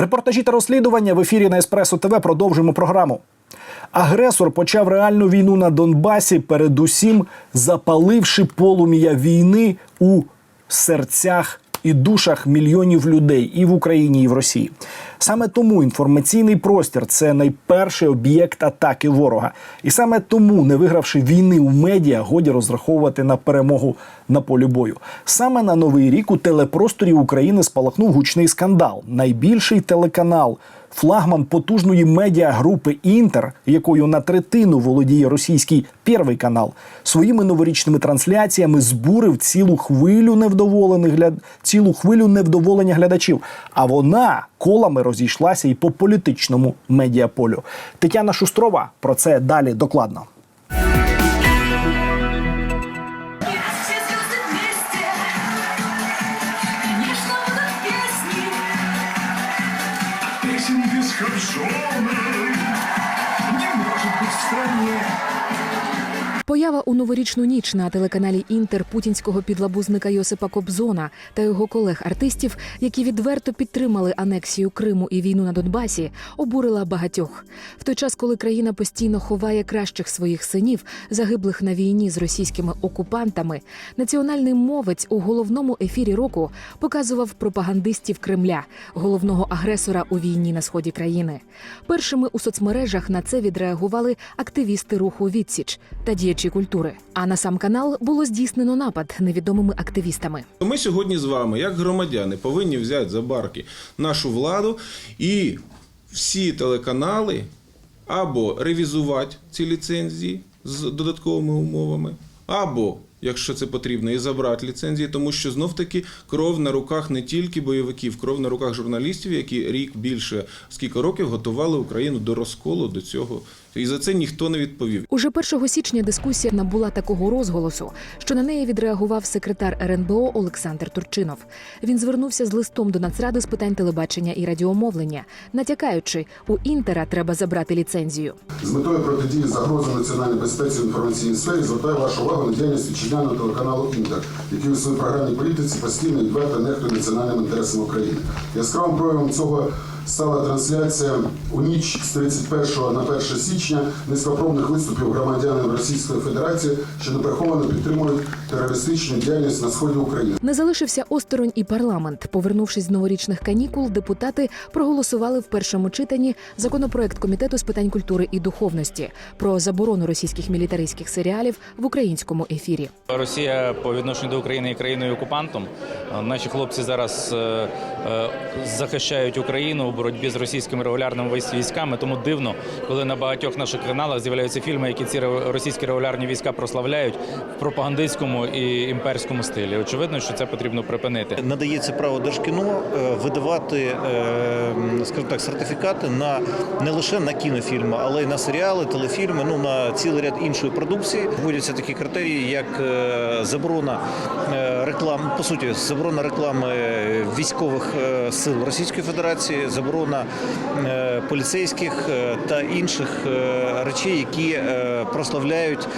Репортажі та розслідування в ефірі на Еспресо ТВ продовжимо програму. Агресор почав реальну війну на Донбасі, передусім запаливши полум'я війни у серцях і душах мільйонів людей і в Україні, і в Росії. Саме тому інформаційний простір це найперший об'єкт атаки ворога. І саме тому, не вигравши війни у медіа, годі розраховувати на перемогу на полі бою. Саме на новий рік у телепросторі України спалахнув гучний скандал. Найбільший телеканал, флагман потужної медіагрупи Інтер, якою на третину володіє російський Первий канал, своїми новорічними трансляціями збурив цілу хвилю невдоволених гляд... цілу хвилю невдоволення глядачів. А вона колами розійшлася і по політичному медіаполю. Тетяна Шустрова про це далі докладно. Поява у новорічну ніч на телеканалі Інтер путінського підлабузника Йосипа Кобзона та його колег-артистів, які відверто підтримали анексію Криму і війну на Донбасі, обурила багатьох. В той час, коли країна постійно ховає кращих своїх синів, загиблих на війні з російськими окупантами, національний мовець у головному ефірі року показував пропагандистів Кремля, головного агресора у війні на сході країни. Першими у соцмережах на це відреагували активісти руху Відсіч та діячі культури. А на сам канал було здійснено напад невідомими активістами. Ми сьогодні з вами, як громадяни, повинні взяти за барки нашу владу і всі телеканали або ревізувати ці ліцензії з додатковими умовами, або, якщо це потрібно, і забрати ліцензії, тому що знов таки кров на руках не тільки бойовиків, кров на руках журналістів, які рік більше скільки років готували Україну до розколу до цього. І за це ніхто не відповів. Уже 1 січня дискусія набула такого розголосу, що на неї відреагував секретар РНБО Олександр Турчинов. Він звернувся з листом до Нацради з питань телебачення і радіомовлення, натякаючи, у інтера треба забрати ліцензію. З метою протидії загрози національній безпеці в інформаційній сфері звертаю вашу увагу на діяльність вітчизняного телеканалу Інтер, який у своїй програмній політиці постійно відверто нехтує національним інтересам України. Яскравим проявом цього стала трансляція у ніч з 31 на 1 січня низькопробних виступів громадянин Російської Федерації, що неприховано підтримують терористичну діяльність на сході України. Не залишився осторонь і парламент. Повернувшись з новорічних канікул, депутати проголосували в першому читанні законопроект комітету з питань культури і духовності про заборону російських мілітаристських серіалів в українському ефірі. Росія по відношенню до України є країною окупантом. Наші хлопці зараз е, е, захищають Україну боротьбі з російськими регулярними військами. Тому дивно, коли на багатьох наших каналах з'являються фільми, які ці російські регулярні війська прославляють в пропагандистському і імперському стилі. Очевидно, що це потрібно припинити. надається право Держкіно е, видавати, е, скажімо так, сертифікати на не лише на кінофільми, але й на серіали, телефільми, ну на цілий ряд іншої продукції. Вводяться такі критерії, як е, заборона реклам, по суті, заборона реклами військових сил Російської Федерації, заборона е, поліцейських е, та інших е, речей, які прославляють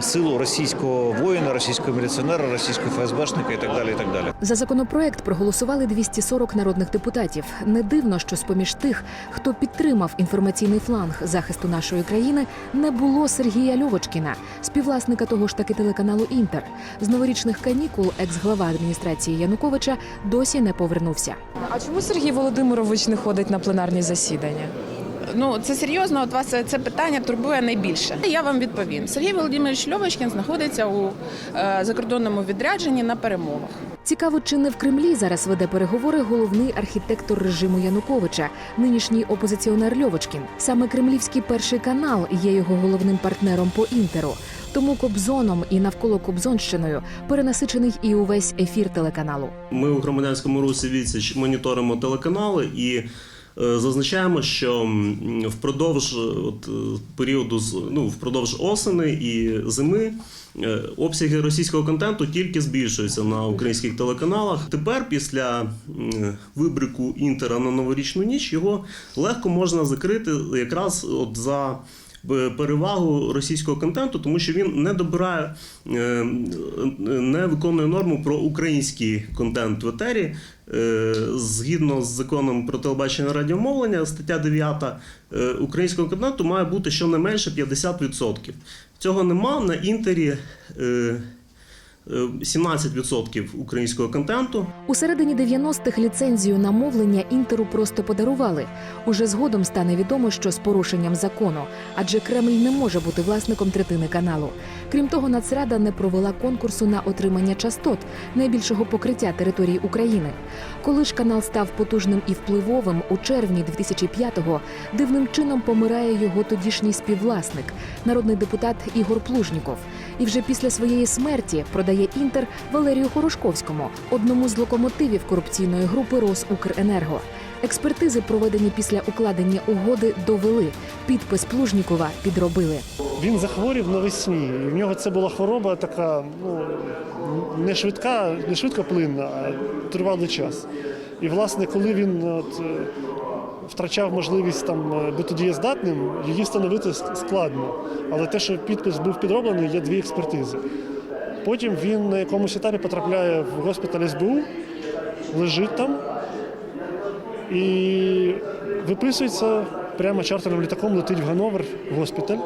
силу російського воїна, російського міліціонера, російського ФСБшника і так далі. І так далі. За законопроект проголосували 240 народних депутатів. Не дивно, що з поміж тих, хто підтримав інформаційний фланг захисту нашої країни, не було Сергія Льовочкіна, співвласника того ж таки телеканалу Інтер. З новорічних канікул екс-глава адміністрації Януковича досі не повернувся. А чому Сергій Володимирович не ходить на пленарні засідання? Ну це серйозно. От вас це питання турбує найбільше. Я вам відповім. Сергій Володимирович Льовочкін знаходиться у е, закордонному відрядженні на перемовах. Цікаво, чи не в Кремлі зараз веде переговори головний архітектор режиму Януковича, нинішній опозиціонер Льовочкін. Саме кремлівський перший канал є його головним партнером по інтеру. Тому Кобзоном і навколо Кобзонщиною перенасичений і увесь ефір телеканалу. Ми у громадянському русі відсіч моніторимо телеканали і зазначаємо, що впродовж е, от, е, періоду ну, впродовж осени і зими. е, Обсяги російського контенту тільки збільшуються на українських телеканалах. Тепер, після вибрику інтера на новорічну ніч, його легко можна закрити якраз от за е, перевагу російського контенту, тому що він не добирає, е, не виконує норму про український контент в етері. Е, Згідно з законом про телебачення радіомовлення, стаття 9 е, українського контенту має бути щонайменше 50%. Цього нема на інтері. Е, е, 17% українського контенту, У середині 90-х ліцензію на мовлення інтеру просто подарували. Уже згодом стане відомо, що з порушенням закону, адже Кремль не може бути власником третини каналу. Крім того, Нацрада не провела конкурсу на отримання частот найбільшого покриття території України. Коли ж канал став потужним і впливовим, у червні 2005-го дивним чином помирає його тодішній співвласник, народний депутат Ігор Плужніков. І вже після своєї смерті продає інтер Валерію Хорошковському, одному з локомотивів корупційної групи Росукренерго. Експертизи, проведені після укладення угоди, довели підпис Плужнікова підробили. Він захворів навесні. В нього це була хвороба така, ну не швидка, не швидкоплинна, а тривалий час. І власне, коли він от, е, втрачав можливість там е, бути дієздатним, її встановити складно. Але те, що підпис був підроблений, є дві експертизи. Потім він на якомусь етапі потрапляє в госпіталь СБУ, лежить там і виписується прямо чартерним літаком, летить в Гановер в госпіталь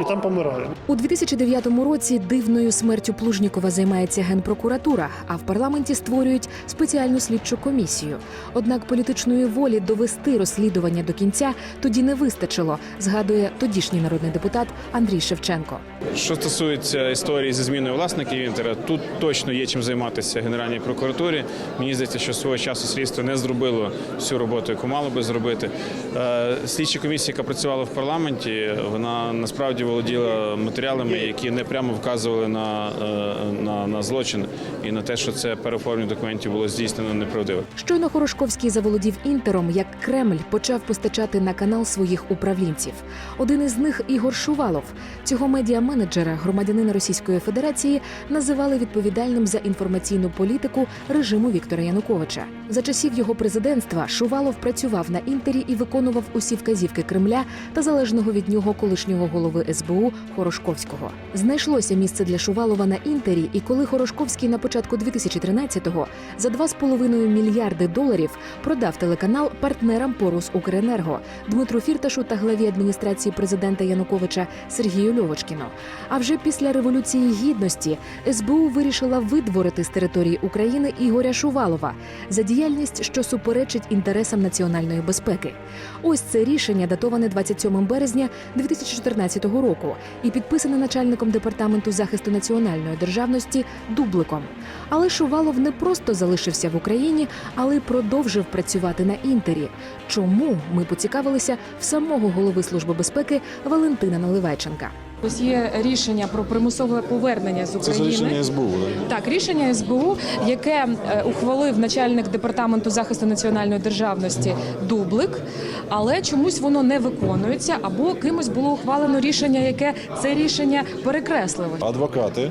і там помирає. У 2009 році дивною смертю Плужнікова займається генпрокуратура, а в парламенті створюють спеціальну слідчу комісію. Однак політичної волі довести розслідування до кінця тоді не вистачило, згадує тодішній народний депутат Андрій Шевченко. Що стосується історії зі зміною власників інтера, тут точно є чим займатися Генеральній прокуратурі. Мені здається, що свого часу слідство не зробило всю роботу, яку мало би зробити. Е, Слідча комісія, яка працювала в парламенті, вона насправді володіла матеріалами, які не прямо вказували на, е, на, на злочин і на те, що це переоформлення документів було здійснено неправдиво. Щойно Хорошковський заволодів інтером, як Кремль почав постачати на канал своїх управлінців. Один із них Ігор Шувалов. Цього медіаменеджера, громадянина Російської Федерації, називали відповідальним за інформаційну політику режиму Віктора Януковича. За часів його президентства Шувалов працював на інтері і виконував усі вказівки Кремля та залежного від нього колишнього голови СБУ Хорошковського. Знайшлося місце для Шувалова на інтері, і коли Хорошковський на початку 2013-го за 2,5 мільярди доларів продав телеканал партнерам по Росукренерго Дмитру Фірташу та главі адміністрації президента Януковича Сергію Льовочкіну. А вже після революції гідності СБУ вирішила видворити з території України Ігоря Шувалова за діяльність, що суперечить інтересам національної безпеки. Ось це рішення датоване 27 березня 2014 року і підписане начальником департаменту захисту національної державності Дубликом. Але Шувалов не просто залишився в Україні, але й продовжив працювати на інтері. Чому ми поцікавилися в самого голови служби безпеки Валентина Наливайченка. Ось є рішення про примусове повернення з України. СБУ. Так, рішення СБУ, яке е, ухвалив начальник департаменту захисту національної державності Дублик, але чомусь воно не виконується, або кимось було ухвалено рішення, яке це рішення перекреслило. Адвокати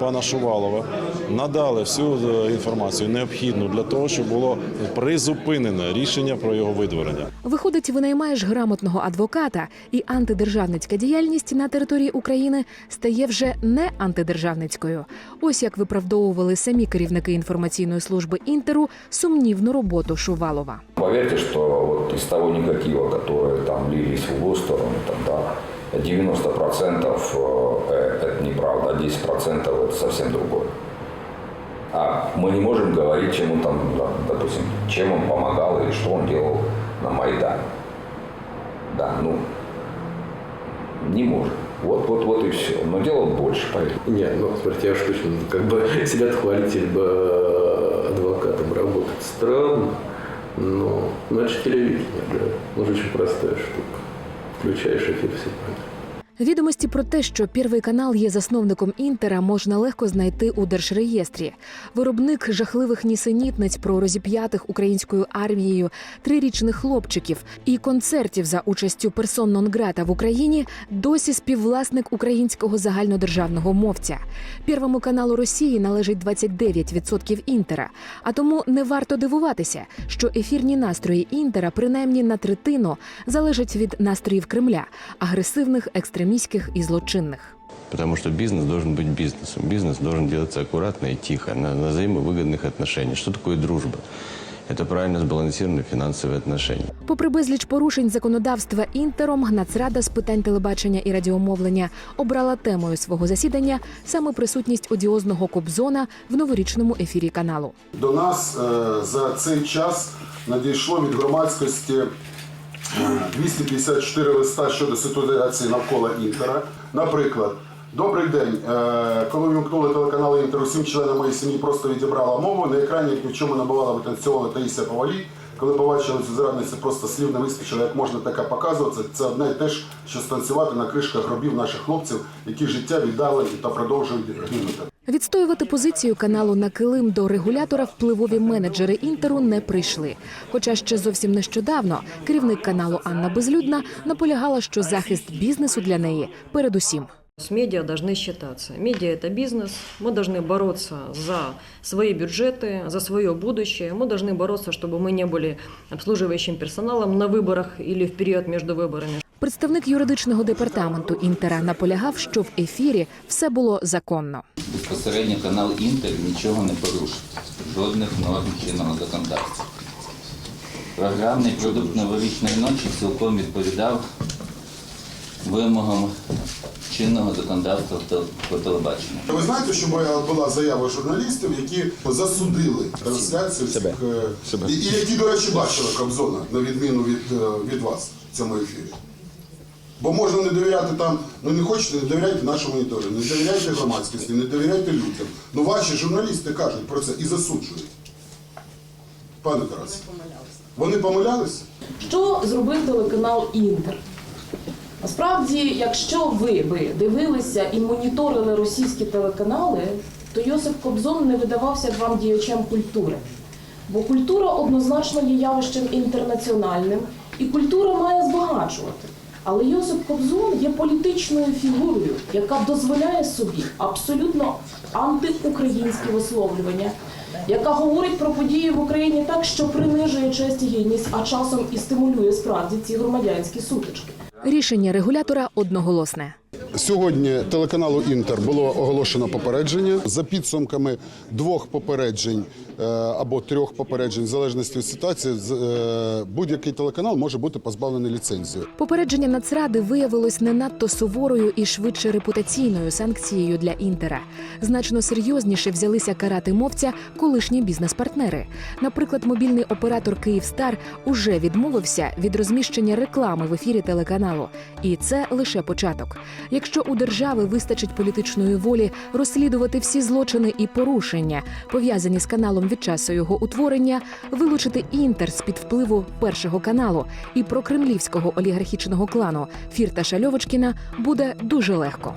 пана Шувалова надали всю е, інформацію необхідну для того, щоб було призупинене рішення про його видворення. Виходить, винаймаєш грамотного адвоката, і антидержавницька діяльність на території України стає вже не антидержавницькою. Ось як виправдовували самі керівники інформаційної служби інтеру сумнівну роботу Шувалова. Поверьте, что вот из того негатива, который там лились в его сторону, там, да, 90% э, это неправда, а 10% это совсем другое. А мы не можем говорить, чем он там, допустим, чем он помогал или что он делал на Майдане. Да, ну, не можем. Вот, вот, вот и все. Но делал больше, поверьте. Не, ну, смотрите, я точно как бы себя хвалить либо адвокатом работать странно, но ну, это же телевидение, да. Ну, же очень простая штука. Включаешь эфир, все понятно. Відомості про те, що Первий канал є засновником Інтера, можна легко знайти у держреєстрі. Виробник жахливих нісенітниць про розіп'ятих українською армією трирічних хлопчиків і концертів за участю персон нон-грата в Україні досі співвласник українського загальнодержавного мовця. Первому каналу Росії належить 29% Інтера. А тому не варто дивуватися, що ефірні настрої Інтера принаймні на третину залежать від настроїв Кремля, агресивних, екстремістських і злочинних. Потому что бизнес должен быть бизнесом. Бизнес должен делаться аккуратно и тихо, на, на взаимовыгодных отношениях. Что такое дружба? Это правильно сбалансированные финансовые отношения. Попри безліч порушень законодавства інтером, Нацрада з питань телебачення і радіомовлення обрала темою свого засідання саме присутність одіозного Кобзона в новорічному ефірі каналу. До нас е, за цей час надійшло від громадськості е, 254 листа щодо ситуації навколо Інтера. Наприклад, добрий день. Е, Коли вимкнули телеканал Інтер, усім членам моєї сім'ї просто відібрала мову. На екрані як ні в чому не бувала витанцьовувала Таїсія Повалій. Коли побачили цю зрадницю, просто слів не вистачило, як можна таке показувати. Це одне і те ж, що станцювати на кришках гробів наших хлопців, які життя віддали та продовжують гинути. Відстоювати позицію каналу на килим до регулятора впливові менеджери інтеру не прийшли. Хоча ще зовсім нещодавно керівник каналу Анна Безлюдна наполягала, що захист бізнесу для неї передусім. С медиа должны считаться. Медиа – это бизнес. Мы должны бороться за свои бюджеты, за свое будущее. Мы должны бороться, чтобы мы не были обслуживающим персоналом на выборах или в период между выборами. Представник юридичного департаменту інтера наполягав, що в ефірі все було законно. Безпосередньо канал Інтер нічого не порушив, жодних норм чинного законодавства. Програмний продукт новорічної ночі цілком відповідав вимогам чинного законодавства тел- про телебачення. Ви знаєте, що була- була заява журналістів, які засудили трансляцію цих, е, І, і які, до речі, бачили Кобзона, на відміну від, е, від вас в цьому ефірі. Бо можна не довіряти там, ну не хочете, не довіряйте нашому монітору, не довіряйте громадськості, не довіряйте людям. Ну ваші журналісти кажуть про це і засуджують. Пане Тарас, вони помилялися? Що зробив телеканал Інтер? Насправді, якщо ви би дивилися і моніторили російські телеканали, то Йосип Кобзон не видавався б вам діячем культури. Бо культура однозначно є явищем інтернаціональним, і культура має збагачувати. Але Йосип Кобзон є політичною фігурою, яка дозволяє собі абсолютно антиукраїнські висловлювання, яка говорить про події в Україні так, що принижує честь і гідність, а часом і стимулює справді ці громадянські сутички. Рішення регулятора одноголосне. Сьогодні телеканалу Інтер було оголошено попередження за підсумками двох попереджень е, або трьох попереджень, в залежності від ситуації, е, будь-який телеканал може бути позбавлений ліцензії. Попередження Нацради виявилось не надто суворою і швидше репутаційною санкцією для інтера. Значно серйозніше взялися карати мовця колишні бізнес-партнери. Наприклад, мобільний оператор Київстар уже відмовився від розміщення реклами в ефірі телеканалу, і це лише початок. Якщо у держави вистачить політичної волі розслідувати всі злочини і порушення, пов'язані з каналом від часу його утворення, вилучити інтер з під впливу першого каналу і прокремлівського олігархічного клану Фірта Шальовочкіна буде дуже легко.